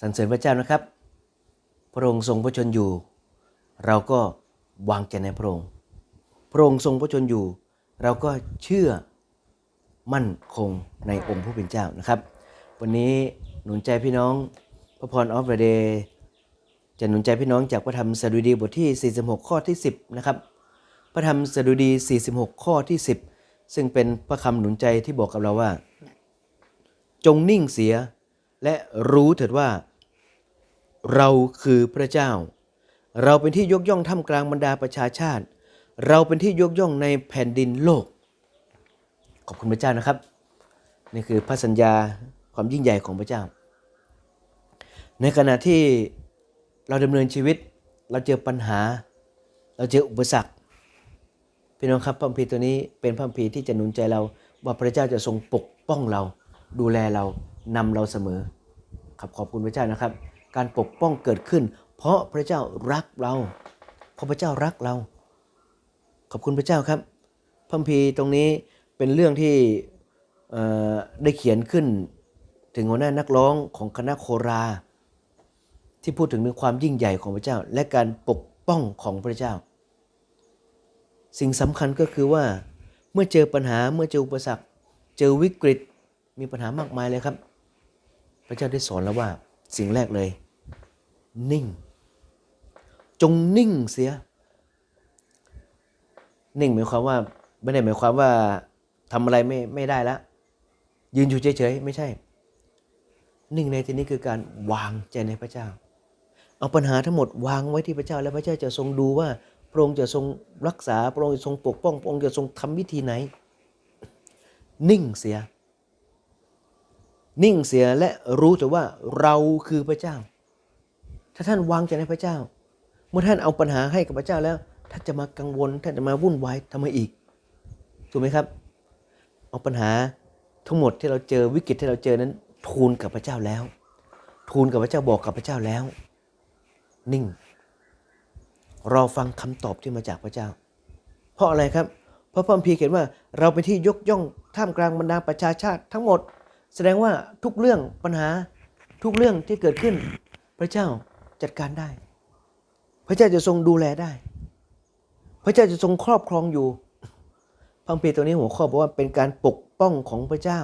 สรรเสริญพระเจ้านะครับ พระองค์ทรงพระชนอยู่ เราก็วางใจในพระองค์ พระองค์ทรงพระชนอยู่ เราก็เชื่อมั่นคงในองค์ผู้เป็นเจ้านะครับ วันนี้หนุนใจพี่น้องพระพรออฟเดย์จะหนุนใจพี่น้องจากพระธรรมสดุดีบทที่ 46 ข้อที่ 10 นะครับ พระธรรมสดุดี 46 ข้อที่ 10 ซึ่งเป็นพระคำหนุนใจที่บอกกับเราว่า จงนิ่งเสียและรู้เถิดว่า เราคือพระเจ้า เราเป็นที่ยกย่องท่ามกลางบรรดาประชาชาติ เราเป็นที่ยกย่องในแผ่นดินโลก ขอบคุณพระเจ้านะครับ นี่คือพระสัญญาความยิ่งใหญ่ของพระเจ้า ในขณะที่เราดำเนินชีวิต เราเจอปัญหา เราเจออุปสรรคพี่น้องครับพระคัมภีร์ตัวนี้เป็นพระคัมภีร์ที่จะหนุนใจเราว่าพระเจ้าจะทรงปกป้องเรา ดูแลเรานำเราเสมอครับขอบคุณพระเจ้านะครับ การปกป้องเกิดขึ้น เพราะพระเจ้ารักเรา เพราะพระเจ้ารักเรา ขอบคุณพระเจ้าครับพัมภีตรงนี้เป็นเรื่องที่ได้เขียนขึ้นถึงหัวหน้านักร้องของคณะโครา ที่พูดถึงเรื่องความยิ่งใหญ่ของพระเจ้า และการปกป้องของพระเจ้า สิ่งสำคัญก็คือว่าเมื่อเจอปัญหาเมื่อเจออุปสรรค เจอวิกฤตมีปัญหามากมายเลยครับ พระเจ้าได้สอนแล้วว่า สิ่งแรกเลย นิ่ง จงนิ่งเสีย นิ่งหมายความว่าไม่ได้หมายความว่าทำอะไรไม่ไม่ได้แล้วยืนอยู่เฉยๆไม่ใช่ นิ่งในที่นี้คือการวางใจในพระเจ้า เอาปัญหาทั้งหมดวางไว้ที่พระเจ้า แล้วพระเจ้าจะทรงดูว่าพระองค์จะทรงรักษาพระองค์จะทรงปกป้องพระองค์จะทรงทำวิธีไหน นิ่งเสีย นิ่งเสียและรู้แต่ว่าเราคือพระเจ้า ถ้าท่านวางใจในพระเจ้า เมื่อท่านเอาปัญหาให้กับพระเจ้าแล้ว ท่านจะมากังวล ท่านจะมาวุ่นวายทำไมอีก ถูกไหมครับ เอาปัญหาทั้งหมดที่เราเจอวิกฤตที่เราเจอนั้น ทูลกับพระเจ้าแล้ว ทูลกับพระเจ้าบอกกับพระเจ้าแล้ว นิ่ง รอฟังคำตอบที่มาจากพระเจ้า เพราะอะไรครับ เพราะพระคัมภีร์เขียนว่าเราเป็นที่ยกย่องท่ามกลางบรรดาประชาชาติทั้งหมด แสดงว่าทุกเรื่องปัญหาทุกเรื่องที่เกิดขึ้น พระเจ้าจัดการได้ พระเจ้าจะทรงดูแลได้ พระเจ้าจะทรงครอบครองอยู่พระคัมภีร์ตัวนี้หัวข้อบอกว่าเป็นการปกป้องของพระเจ้า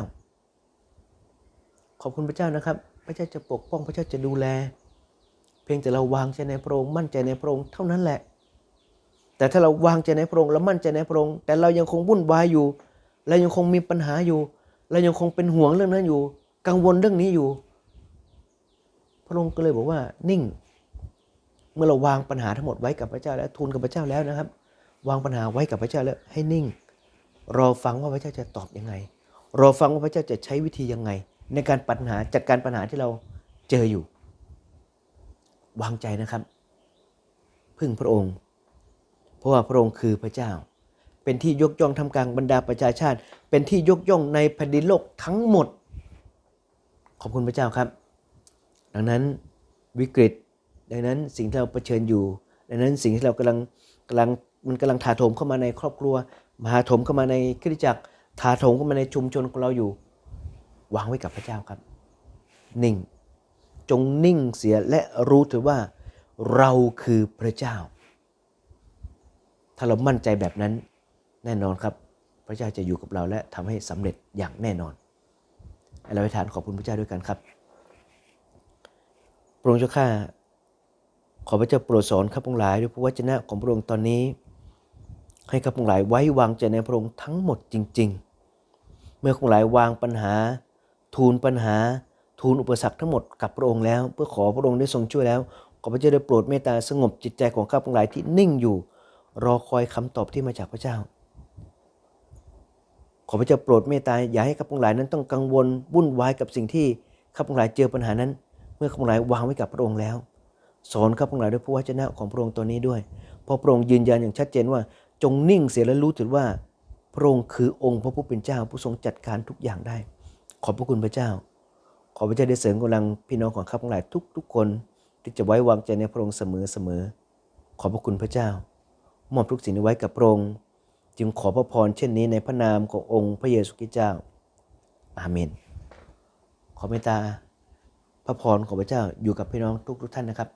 ขอบคุณพระเจ้านะครับ พระเจ้าจะปกป้องพระเจ้าจะดูแล เพียงแต่เราวางใจในพระองค์มั่นใจในพระองค์เท่านั้นแหละ แต่ถ้าเราวางใจในพระองค์และมั่นใจในพระองค์แต่เรายังคงวุ่นวายอยู่เรายังคงมีปัญหาอยู่ เรายังคงเป็นห่วงเรื่องนั้นอยู่ กังวลเรื่องนี้อยู่ พระองค์ก็เลยบอกว่านิ่ง เมื่อเราวางปัญหาทั้งหมดไว้กับพระเจ้าแล้วทูลกับพระเจ้าแล้วนะครับ วางปัญหาไว้กับพระเจ้าแล้วให้นิ่ง รอฟังว่าพระเจ้าจะตอบยังไง รอฟังว่าพระเจ้าจะใช้วิธียังไง ในการปัญหาจัดการปัญหาที่เราเจออยู่ วางใจนะครับ พึ่งพระองค์ เพราะว่าพระองค์คือพระเจ้า เป็นที่ยกย่องทำกลางบรรดาประชาชาติ เป็นที่ยกย่องในแผ่นดินโลกทั้งหมด ขอบคุณพระเจ้าครับ ดังนั้นวิกฤต ดังนั้นสิ่งที่เราเผชิญอยู่ ดังนั้นสิ่งที่เรากำลังกำลังมันกำลังถาโถมเข้ามาในครอบครัวมาถาโถมเข้ามาในคริสตจักรถาโถมเข้ามาในชุมชนของเราอยู่ วางไว้กับพระเจ้าครับ นิ่ง จงนิ่งเสียและรู้เถอะว่าเราคือพระเจ้า ถ้าเรามั่นใจแบบนั้น แน่นอนครับ พระเจ้าจะอยู่กับเราและทำให้สำเร็จอย่างแน่นอนเราไปทานขอบคุณพระเจ้าด้วยกันครับพระองค์เจ้าข้าขอพระเจ้าโปรดสอนข้าพงหลายด้วยพระวจนะของพระองค์ตอนนี้ ให้ข้าพงหลายไว้วางใจในพระองค์ทั้งหมดจริง ๆ เมื่อข้าพงหลายวางปัญหา ทูลปัญหา ทูลอุปสรรคทั้งหมดกับพระองค์แล้ว เพื่อขอพระองค์ได้ทรงช่วยแล้วขอพระเจ้าได้โปรดเมตตาสงบจิตใจของข้าพงหลายที่นิ่งอยู่ รอคอยคำตอบที่มาจากพระเจ้า พระเจ้าโปรดเมตตาอย่าให้ข้าพงหลายนั้นต้องกังวลวุ่นวายกับสิ่งที่ข้าพงหลายเจอปัญหานั้น เมื่อข้าพงหลายวางไว้กับพระองค์แล้ว สอนข้าพงหลายด้วยพระวจนะของพระองค์ตัวนี้ด้วยเพราะพระองค์ยืนยันอย่างชัดเจนว่า จงนิ่งเสียและรู้ถึงว่า พระองค์คือองค์พระผู้เป็นเจ้าผู้ทรงจัดการทุกอย่างได้ ขอบพระคุณพระเจ้า ขอพระเจ้าได้เสริมกำลังพี่น้องของข้าพงหลายทุก ๆ คนที่จะไว้วางใจในพระองค์เสมอเสมอขอบพระคุณพระเจ้ามอบทุกสิ่งไว้กับพระองค์ จึงขอพระพรเช่นนี้ในพระนามขององค์พระเยซูคริสต์เจ้า อาเมน ขอเมตตาพระพรของพระเจ้าอยู่กับพี่น้องทุกทุกๆท่านนะครับ